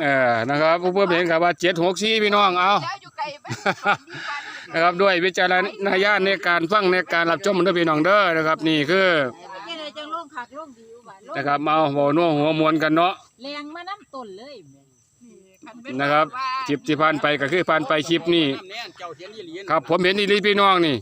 เออนะครับผู้เพื่อนเห็นครับว่าเจ็ดหกสี่พี่น้องเอาเจ้าอยู่ไกลไปนะครับด้วยวิจารณญาณในการฟังในการรับชมเด้อพี่น้องเด้อนะครับนี่คือยังไงจังลงคักลงดีอยู่บ้านลงนะครับเมาเบานัวหัวมวนกันเนาะแรงมาน้ำต้นเลยนะครับคลิปที่ผ่านไปก็คือผ่านไปคลิปนี้น้ำแน่เจ้าเขียนอีหลีนครับผมเห็นอีหลีพี่น้องนี่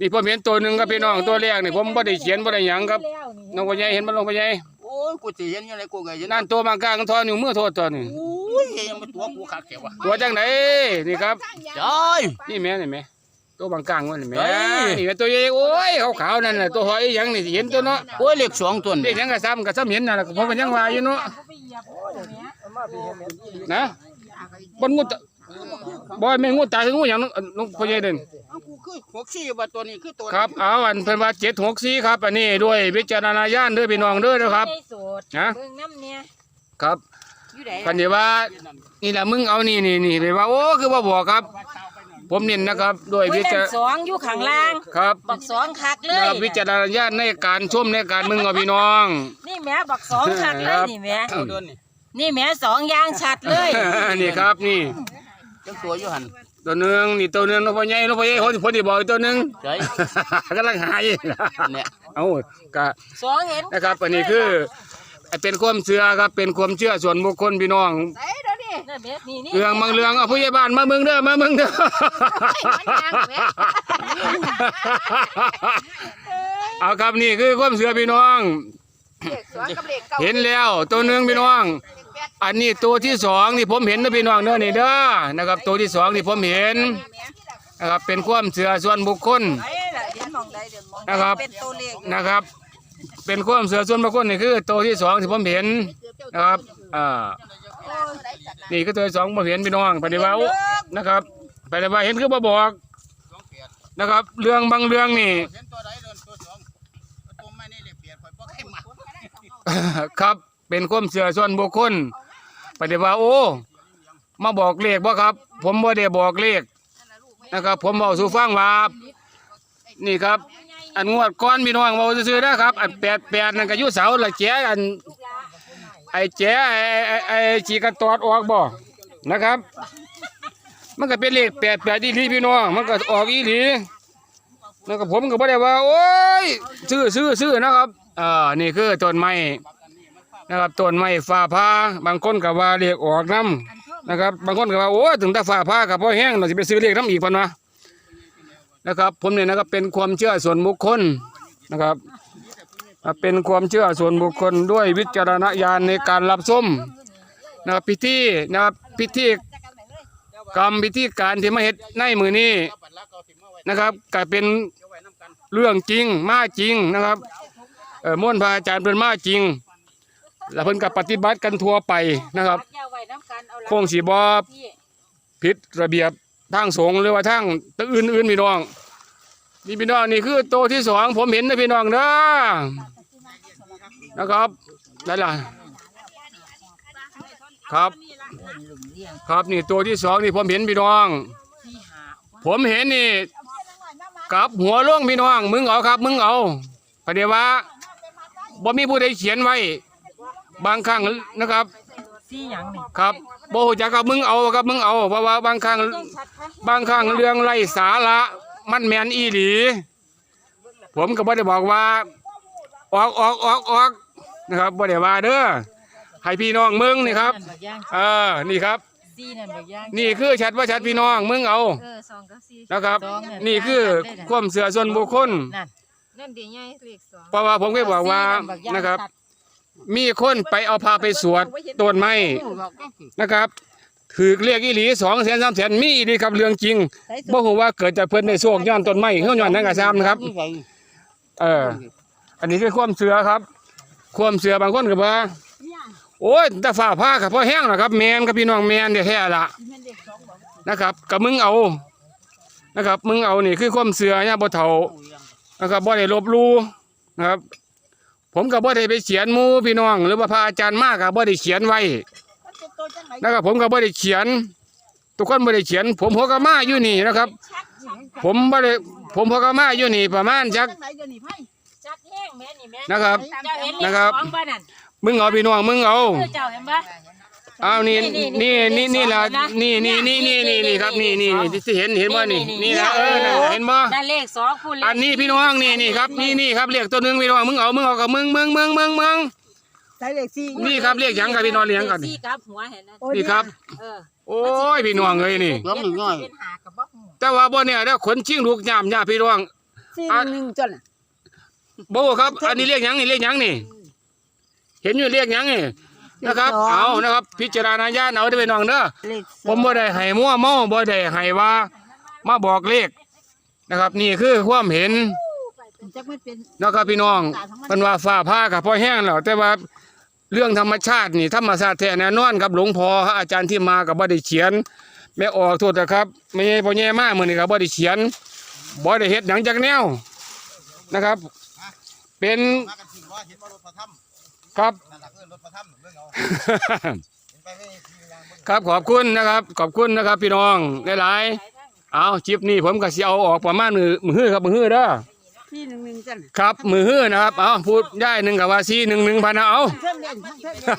นี่ผมเห็นตัวหนึ่งครับพี่น้องตัวแรกนี่ผมบ่ได้เขียนบ่ได้หยังครับแล้วนี่น้องพ่อใหญ่เห็นบ่น้องพ่อใหญ่โอ้ยกูสิเห็นยังไงกูก็เห็นนั่นตัวบางกลางทอนิ้วมือโทษตัวนี่โอ้ยยังมาตัวกูคักแกวะตัวจังไหนนี่ครับจ้อยนี่แม่นี่แม่ตัวบางกลางมันนี่แม่เฮ้ยนี่แม่ตัวใหญ่โอ้ยขาวๆนั่นน่ะตัวหอยหยังนี่เห็นตัวเนาะโอ้ยเลขสองตัวเด็นี่กหยังก็ซ้ำก็ซ้ำเห็นนั่นแหละผมก็ยังว่าอยู่เนาะเขาไปเหยียบโอ้ยแม่นะบนงูตะบ่แม่นงูตายคืองูหยังน้องน้องพ่อใหญ่เด่นเอากูคือหกสี่ว่าตัวนี้คือตัวครับเอาอันเพิ่นว่า764ครับ อันนี้ด้วยวิจารณญาณเด้อพี่น้องเด้อนะครับได้โสดนะเบิ่งน้ำเนี่ยครับ อยู่ไหนคันนี้ว่า นี่แหละมึงเอานี่นี่นี่ไปว่าโอ้คือว่าบอกครับ ผมเน้นนะครับด้วยเว้วิยจานั่นสองอยู่ข้างล่างครับบักสองคักเลนะยครับวิจารณญาณในการชมในการมึงเอาพี่น้อง นี่แม่บักสองคักเลครัยบ นี่แม่เอาเดินนี่นี่แม่สองอย่างชัดเลย นี่ครับนี่จังตัวอยู่หันตัวหนึงนี่ตัวหนึงน้องพ่อใหญ่น้องพ่อใหญ่คนคนที่บอกอีกตัวหนึงเจ้ยกำลังหายเนี่ย เอากะสองเห็นนะครับ อันนี้คือ เป็นความเชื่อครับ เป็นความเชื่อส่วนบุคคลพี่น้องไหนเดี๋ยวนี้นั่นแม่นี่นี่เรื่องบางเรื่องเอาผู้ใหญ่บ้านมาเมืองเด้อมาเมืองเด้อเอาครับนี่คือความเชื่อพี่น้อง เด็กสวนกับเด็กเก่าเห็นแล้วตัวหนึ่งพี่น้อง อันนี้ตัวที่สองที่ผมเห็นนะพี่น้องเด้อนี่เด้อนะครับ ตัวที่สองที่ผมเห็นนะครับเป็นความเชื่อส่วนบุคคลไหนล่ะเห็นมองใดเดี๋ยวมองนะครับ เป็นตัวเลขนะครับ เป็นความเชื่อส่วนบุคคลนี่คือตัวที่สองที่ผมเห็นนะครับอ่านี่คือตัวที่สองผมเห็นพี่น้องปฏิวัตินะครับปฏิวัติเห็นคือบ่บอกนะครับ เรื่องบางเรื่องนี่เห็นตัวใดเป็นข่อยบ่เคยมาครับเป็นความเชื่อส่วนบุคคลปฏิว่าโอ้มาบอกเลขบ่ครับ ผมบ่ได้บอกเลขนะครับ ผมบอกสู่ฟังว่านี่ครับ อันงวดก้อนพี่น้องเบาซื่อๆนะครับ อันแปดแปดนั่นก็อยู่เสาละแจอันไอ้แจไอ้ไอ้ไอ้จีกันตอดออกบ่นะครับ มันก็เป็นเลขแปดแปดอีหลีพี่น้องมันก็ออกอีหลีแล้วก็ผมก็บ่ได้ว่า โอ้ยซื้อซื้อซื้อนะครับอ่านี่คือต้นไม้นะครับต้นไม้ฟ้าผ่าบางคนก็ว่าเลขออกน้ำนะครับ บางคนก็ว่าโอ้ยถึงแต่ฟ้าผ่ากับพ่อแห้งเราจะไปซื้อเลขน้ำอีกพันวะ นะครับ ผมเนี่ยนะครับเป็นความเชื่อส่วนบุคคลนะครับ เป็นความเชื่อส่วนบุคคลด้วยวิจารณญาณในการรับชมนะครับพิธีนะครับพิธีกรรมพิธีการที่มาเฮ็ดในมือนี้นะครับก็เป็นเรื่องจริงมาจริงนะครับเออม่วนพระอาจารย์เป็นมาจริง แล้วเพิ่นกับปฏิบัติกันทั่วไปนะครับปัดยาไว้น้ำกันเอาละคงสีบอพี่ผิดระเบียบ ทางสงฆ์หรือว่าทางตะอื่นๆพี่น้อง นี่พี่น้องนี่คือโตวที่สองผมเห็นนะพี่น้องเด้อนะครับนั่นล่ะครับ ครับนี่ตัวที่สองนี่ผมเห็นพี่น้อง ผมเห็นนี่กลับหัวล่งพี่น้อง มึงเอาครับ มึงเอาประเดี๋ยวว่าบ่มีผู้ใดเขียนไว้ บางครั้งนะครับสี่หยังนี่ครับ โบหูจักกับมึงเอากับมึงเอาเพราะว่าบางครั้งบางครั้งเรื่องไร้สาระมันแมนอีหลี ผมก็บ่ได้บอกว่า ออกออกออกออกนะครับบ่ได้ว่าเด้อให้พี่น้องมึงนี่ครับนั่นบักย่างเออนี่ครับสี่นั่นบักย่างนี่คือชัดว่าชัดพี่น้องมึงเอาเออสองกับสี่นะครับสองเนี่ยนี่คือความเสื่อส่วนบุคคลนั่นนั่นดีไงเลขสองเพราะว่าผมเคยบอกว่าสี่บักย่างนะครับชัด มีคนไปเอาพาไปสวดต้นไม้นะครับ ถือเรียกอีหลีสองแสนสามแสนมีอีหลีครับเรื่องจริงบ่ฮู้ว่าเกิดจากเพิ่นในโชคย้อนต้นไม้เฮาย้อนนั่นก็ซ้ำนะครับ เออ อันนี้คือความเชื่อครับ ความเชื่อบางคนก็ว่าโอ้ยแต่ฝ่าผ้ากับพ่อแห้งนะครับแมนกับพี่น้องแมนแท้ๆล่ะนะครับกับมึงเอานะครับ มึงเอานี่คือความเชื่อเนี่ยบ่เฒ่านะครับบ่ได้ลบลู่นะครับ ผมกับบ่ได้ไปเขียนมูพี่น้อง หรือว่าพระอาจารย์มากกับบ่ได้เขียนไว้นะครับผมกับบ่ได้เขียน ทุกคนบ่ได้เขียน ผมหัวกะมาอยู่นี่นะครับ ผมบ่ได้ผมหัวกะมาอยู่นี่ประมาณจักไหนเดี๋ยวนี้ไพ่ชัดแห้งแม่นี่แม่นะครับเจ้าเห็นเลขนะครับสองบ่นั่นมึงเอาพี่น้องมึงเอาเจ้าเห็นบ่ อ้าวนี่นี่นี่นี่ละนี่นี่นี่นี่นี่นี่ครับนี่นี่นี่ที่เห็นเห็นบ่นี่นี่นะเออน่ะเห็นบ่นั่นเลขสองพูดเลขอันนี้พี่น้องนี่นี่ครับนี่นี่ครับเรียกตัวหนึงพี่น้องมึงเอามึงเอากับมึงมึงมึงมึงมึงใส่เลขสี่นี่ครับเรียกหยังครับพี่น้องเลี้ยงกันสี่กับหัวเห็นนะโอ้ยนี่ครับ เออโอ้ยพี่น้องเอ้ยนี่ ล้มหนึ่งง่อยเป็นหากับบ่หูแต่ว่าบ่เนี่ยเด้อขนชิงลูกยามยาพี่น้องสี่หนึ่งจนน่ะบ่ครับ อันนี้เรียกหยังนี่เรียกหยังนี่ เห็นอยู่เรียกหยังนี่ นะครับเอานะครับ พิจารณาญาณเอาได้อพี่น้องเด้อเลขผมบ่ได้ให้มั่วเมาบ่ได้ให้ว่ามาบอกเลขนะครับ นี่คือความเห็น จักมันเป็น นะครับพี่น้องเป็นว่าฟ้าผ่ากับพอแห้งแล้วแต่ว่าเรื่องธรรมชาตินี่ธรรมชาติแท้แน่นอนครับหลวงพ่ออาจารย์ที่มากับบ่ได้เขียน แม่ออกโทษนะครับไม่ใช่พ่อแย่มากมื้อนี้ก็บ่ได้เขียนบ่ได้เฮ็ดหยังจักแนวนะครับ เป็น มากันสิว่าเห็นว่ารถพระถ้ครับำนั่นแหละ คือรถพระถ้ำเรื่องเอาเห็นไปไม่ทีเวลาเบิ่งครับขอบคุณนะครับ ขอบคุณนะครับ พี่น้องหลายๆเอาคลิปนี้ผมก็สิเอาออกประมาณมือมือฮื้อครับมือฮื้อเด้อสี่หนึ่งหนึ่งจนน่ะครับ มือฮื้อนะครับ เอาพูดได้หนึ่งกับว่าซีหนึ่งหนึ่งพันนะเอาเพิ่มเรียนเพิ่มเรียน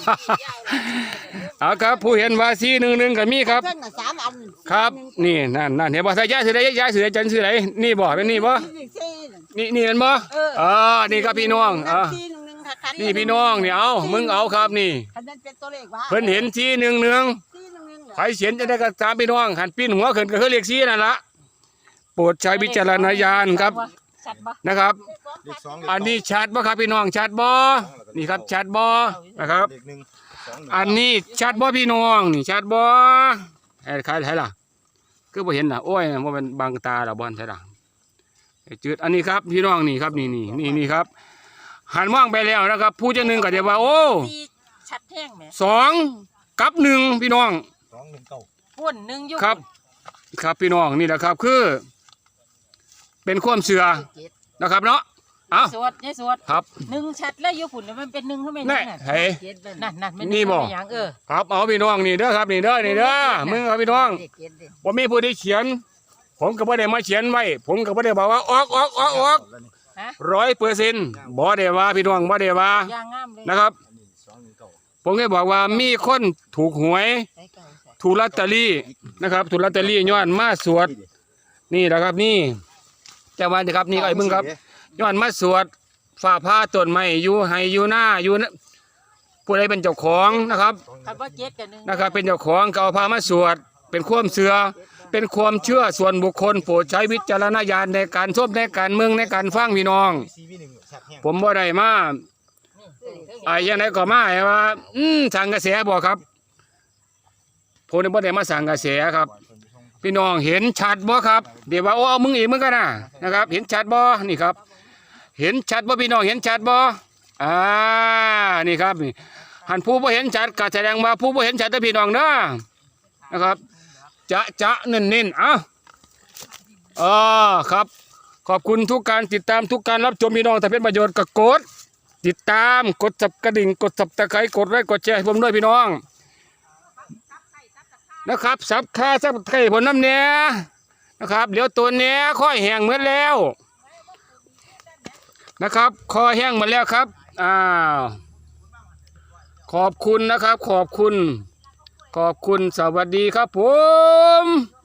เอาครับ ผู้เห็นว่าซีหนึ่งหนึ่งก็มีครับเพิ่มน่ะสามอันครับนี่นั่นนั่นเห็นบ่ถ้าย้ายสื่อใดย้ายสื่อใดจันสื่อใดนี่บ่เป็นนี่บ่เลขสี่น่ะนี่นี่เป็นบ่เออเออนี่ครับพี่น้องเออสี่ห นึ่งหนึ่งค่ะคันี่พี่น้องนี่เอามึงเอาครับนี่คันนั้นเป็นตัวเลขวะเพิ่นเห็นซีหนึ่งหนึ่งสี่หนึ่งหนึ่งเหรอใครเขียนจะได้ก็ตามพี่น้องหันปิ้นหัวขึ้นก็คือเลขซีนั่นละโปรดใช้วิจารณญาณครับชัดบ่นะครับ เลขสองเลขอันนี้ชัดบ่ครับพี่น้องชัดบ่นี่ครับชัดบ่นะครับ เลขหนึ่งสองหนึ่งอันนี้ชัดบ่พี่น้องนี่ชัดบ่ไอ้ใครใช่ล่ะคือบ่เห็นน่ะโอ้ยบ่เป็นบางตาล่ะบ่ใช่ล่ะไอ้จืดอันนี้ครับพี่น้องนี่ครับนี่นี่นี่นี่ครับ หันมองไปแล้วนะครับ ผู้เจะหนึ่งก็จะว่าโอ้สี่ชัดแท่งแหมสองกับหนึ่งพี่น้องสองหนึ่งเก้าพุ่นหนึ่งอยู่ครับ ครับพี่น้องนี่แหละครับคือ เป็นความเชื่อนะครับเนาะเอาสวดยายสวดครับ หนึ่งชัดแล้วอยู่พุ่นมันเป็นหนึ่งขึ้นมาแน่นั่นเฮ้ยนั่นนั่นมันนี่บ่ เป็นหยังเออครับเอาพี่น้องนี่เด้อครับนี่เด้อนี่เด้อมึงเอาพี่น้องเลขเจ็ดเด้อผมมีผู้ได้เขียน ผมก็บ่ได้มาเขียนไว้ผมก็บ่ได้บอกว่าออกออกออกออก แล้วนี่ร้อยเปอร์เซ็นต์บ่ได้ว่าพี่น้องบ่ได้ว่าย่างงามเลยนะครับอันนี้สองหนึ่งเก้าผมเคยบอกว่ามีคนถูกหวย ใส่เก่าใส่ถูกลอตเตอรี่นะครับถูกลอตเตอรี่ย้อนมาสวด นี่แหละครับนี่จะว่านี่ครับนี่ไอ้เบิ่งครับย้อนมาสวดฝ่าผ้าต้นไม้อยู่ให้อยู่หน้าอยู่นะผู้ใดเป็นเจ้าของนะครับคันว่าเจ็ดกับหนึ่งนะครับ เป็นเจ้าของก็เอาผ้ามาสวด เป็นความเสือเป็นความเชื่อส่วนบุคคลโปรดใช้วิจารณญาณในการชมในการเมืองในการฟังพี่น้อง ผมบ่ได้มาไอ้ยังไงก็มาไอ้ว่า อืมสั่งกระแสบ่ครับผมนี่บ่ได้มาสั่งกระแสครับ พี่น้องเห็นชัดบ่ครับ เดี๋ยวว่าโอ้เอามึงอีกมึงกันนะนะครับ เห็นชัดบ่นี่ครับ เห็นชัดบ่พี่น้องเห็นชัดบ่อ่านี่ครับนี่หันผู้บ่เห็นชัดก็แสดงว่าผู้บ่เห็นชัดเด้อพี่น้องเด้อ นะครับจะจะเน้นเน้นๆเอ้าอ่าครับ ขอบคุณทุกการติดตามทุกการรับชมพี่น้องถ้าเป็นประโยชน์ก็กด ติดตามกดสับกระดิ่งกดสับตะไคร้กดไลค์กดแชร์ให้ผมด้วยพี่น้อง นะครับสับค่าสับไข่ผลน้ำเนี้ยนะครับเดี๋ยวตัวเนี้ยค่อยแห้งเหมือนแล้วนะครับ คอแห้งหมดแล้วครับ อ้าว ขอบคุณนะครับ ขอบคุณ ขอบคุณสวัสดีครับผม